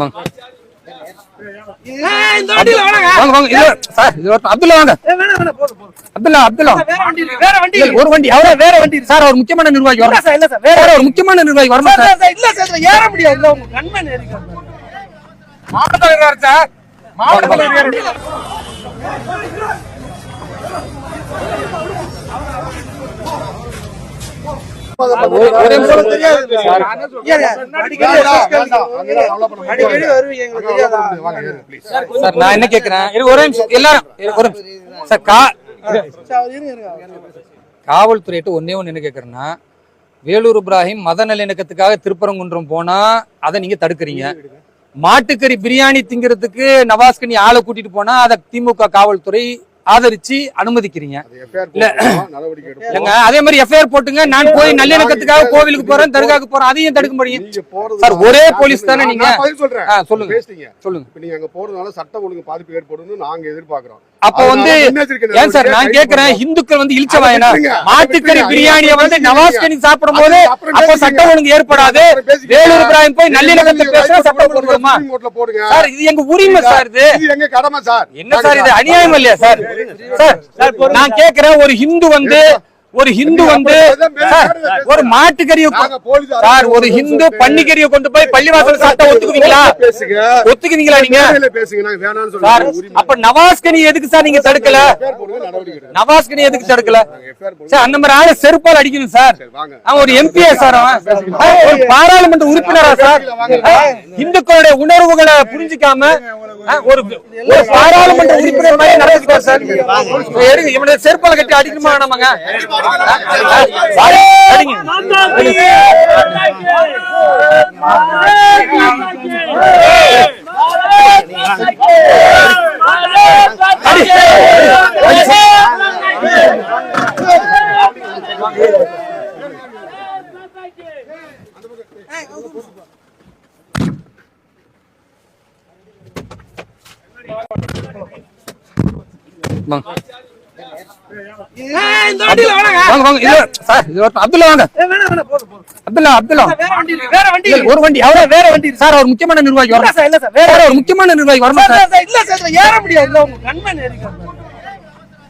வாங்க. ஒரு வண்டி அவரே வேற வண்டி சார் அவர் முக்கியமான நிர்வாகி இல்ல வரணும். சார் இல்ல சார் வேற ஒரு முக்கியமான நிர்வாகி வரணும் சார், இல்ல சார் ஏற முடியாது இல்ல உங்க கண்மன் மாவட்ட தலைவர் சார்? மாவட்ட தலைவர். சார் நான் என்ன கேக்குறேன்? ஒரே நிமிஷம். எல்லாரும் ஒரு. சார் கா. காவல்துறையிட்ட ஒன்னே ஒண்ணு என்ன கேக்குறேன்னா வேலூர் இப்ராஹிம் மத நல்லிணக்கத்துக்காக திருப்பரங்குன்றம் போனா அதை நீங்க தடுக்கிறீங்க. மாட்டுக்கறி பிரியாணி திங்கிறதுக்கு நவாஸ்கனி ஆளை கூட்டிட்டு போனா அதை திமுக காவல்துறை ஆதரிச்சு அனுமதிக்கிறீங்க. இல்ல. அதே மாதிரி எஃப்ஐஆர் போட்டுங்க. நான் போய் நல்லிணக்கத்துக்காக கோவிலுக்கு போறேன் தர்காவுக்கு போறேன் அதையும் தடுக்க முடியும். சார் ஒரே போலீஸ் தானே நீங்க? சொல்லுங்க. சொல்லுங்க. நீங்க அங்க போறதுனால சட்டம் ஒழுங்கு பாதிப்பு ஏற்படும்னு நாங்க எதிர்பார்க்கிறோம். அப்ப வந்து ஏன் சார் நான் கேக்குறேன்? இந்துக்கள் வந்து இழிச்ச வாயனா? மாட்டுக்கறி. பிரியாணியை வந்து அதை நவாஸ்கனி சாப்பிடும் போது அப்போ. சட்டம் ஒழுங்கு ஏற்படாது. வேலூர் இப்ராஹிம் போய் நல்லிணக்கத்தை நீங்க பேச ரைட் சட்டம் போடுங்க. சார் இது எங்க உரிமை சார் இது? எங்க கடமை சார்? என்ன சார் இது? அநியாயம் இல்லையா சார்? சார் நான் கேக்குறேன் ஒரு ஹிந்து வந்து ஒரு ஹிந்து வந்து ஒரு மாட்டுக்கறியை சார் ஒரு ஹிந்து பன்னிக்கறியை கொண்டு போய் பள்ளிவாசல் சாப்பிட்டா ஒத்துக்குவீங்களா? ஒத்துக்குவீங்களா? நீங்க சார் அப்ப நவாஸ்கனி எதுக்கு சார் நீங்க தடுக்கல. நவாஸ்கனி எதுக்கு தடுக்கல. சார் அந்த மாதிரி ஆளு செருப்பால் அடிக்கணும் சார். அவன் ஒரு எம்பிஏ சார் அவன். ஒரு பாராளுமன்ற உறுப்பினரா சார் இந்துக்களுடைய உணர்வுகளை புரிஞ்சுக்காம ஒரு பாராளுமன்ற உறுப்பினர் மாதிரி நடந்துக்கார் சார் எடுங்க இவனை செருப்பால கட்டி அடிக்குமா வேணாமாங்க அடிங்க you. வாங்க. வாங்க வாங்க. இது சார் இது ஒருத்தன் அப்துல்லா வாங்க. அப்துல்லா அப்துல்லா. வேற வண்டி ஒரு வண்டி அவரே வேற வண்டி. சார் அவர் முக்கியமான நிர்வாகி. வரணும் சார் இல்ல சார் வேற ஒரு முக்கியமான நிர்வாகி. வரணும் சார், இல்ல சார் ஏற முடியாது. இல்ல உங்க கண்மன் ஏறிக்காங்க.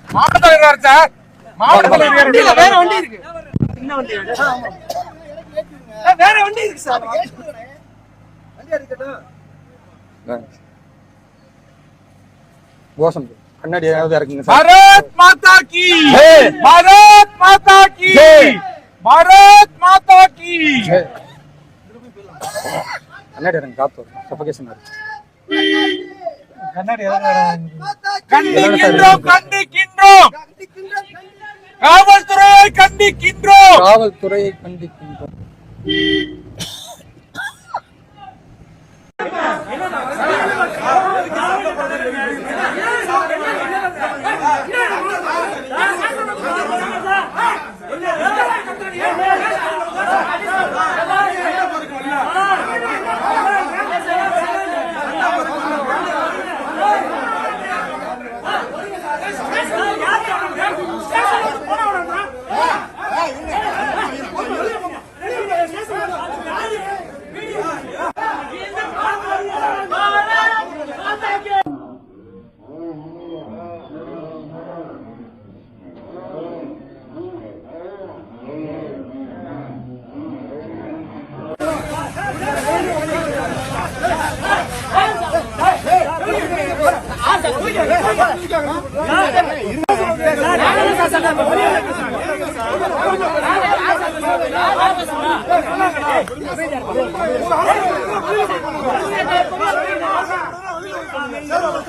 மாவட்ட தலைவர் சார். மாவட்ட தலைவர் வண்டியில வேற வண்டி இருக்கு. சின்ன வேற. வண்டி இருக்கு சார். வண்டி எடுக்கட்டும். கோஷம் கண்ணாடி ஏதாவது இருக்குங்க சார். பாரத் மாதா கி. பாரத் மாதா கி. பாரத் மாதா கி. கண்ணாடி இறங்க காத்து சஃபகேஷன் இருக்கு கண்டிக்கின்றோம் கண்டிக்கின்றோம். காவல்துறையை கண்டிக்கின்றோம். காவல்துறையை கண்டிக்கின்றோம்.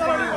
சார்